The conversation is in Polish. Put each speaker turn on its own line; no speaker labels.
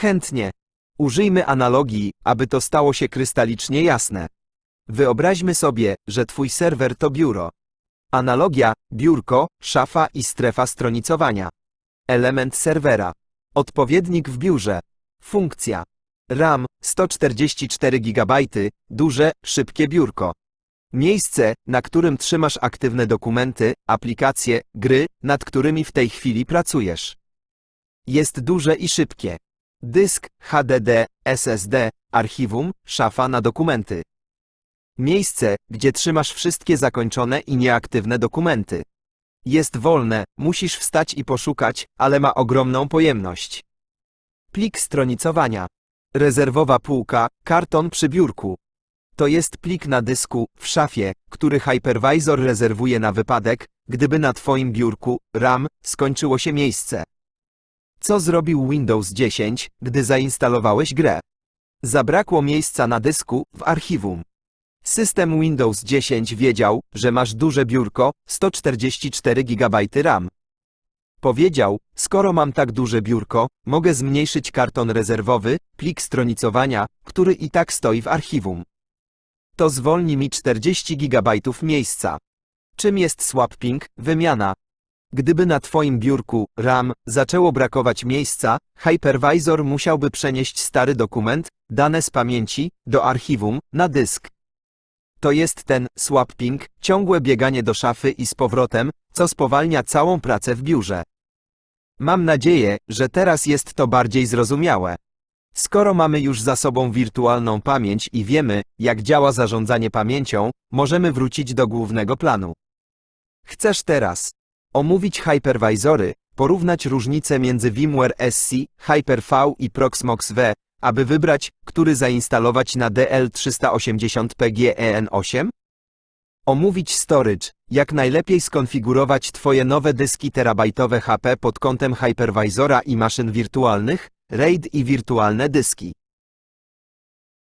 Chętnie. Użyjmy analogii, aby to stało się krystalicznie jasne. Wyobraźmy sobie, że twój serwer to biuro. Analogia, biurko, szafa i strefa stronicowania. Element serwera. Odpowiednik w biurze. Funkcja. RAM 144 GB, duże, szybkie biurko. Miejsce, na którym trzymasz aktywne dokumenty, aplikacje, gry, nad którymi w tej chwili pracujesz. Jest duże i szybkie. Dysk, HDD, SSD, archiwum, szafa na dokumenty. Miejsce, gdzie trzymasz wszystkie zakończone i nieaktywne dokumenty. Jest wolne, musisz wstać i poszukać, ale ma ogromną pojemność. Plik stronicowania. Rezerwowa półka, karton przy biurku. To jest plik na dysku, w szafie, który hypervisor rezerwuje na wypadek, gdyby na Twoim biurku, RAM, skończyło się miejsce. Co zrobił Windows 10, gdy zainstalowałeś grę? Zabrakło miejsca na dysku, w archiwum. System Windows 10 wiedział, że masz duże biurko, 144 GB RAM. Powiedział, skoro mam tak duże biurko, mogę zmniejszyć karton rezerwowy, plik stronicowania, który i tak stoi w archiwum. To zwolni mi 40 GB miejsca. Czym jest swapping, wymiana? Gdyby na Twoim biurku, RAM, zaczęło brakować miejsca, hypervisor musiałby przenieść stary dokument, dane z pamięci, do archiwum, na dysk. To jest ten swapping, ciągłe bieganie do szafy i z powrotem, co spowalnia całą pracę w biurze. Mam nadzieję, że teraz jest to bardziej zrozumiałe. Skoro mamy już za sobą wirtualną pamięć i wiemy, jak działa zarządzanie pamięcią, możemy wrócić do głównego planu. Chcesz teraz omówić hypervisory, porównać różnice między VMware SC, Hyper-V i Proxmox V, aby wybrać, który zainstalować na DL380PGEN8? Omówić storage, jak najlepiej skonfigurować Twoje nowe dyski terabajtowe HP pod kątem hypervisora i maszyn wirtualnych, RAID i wirtualne dyski.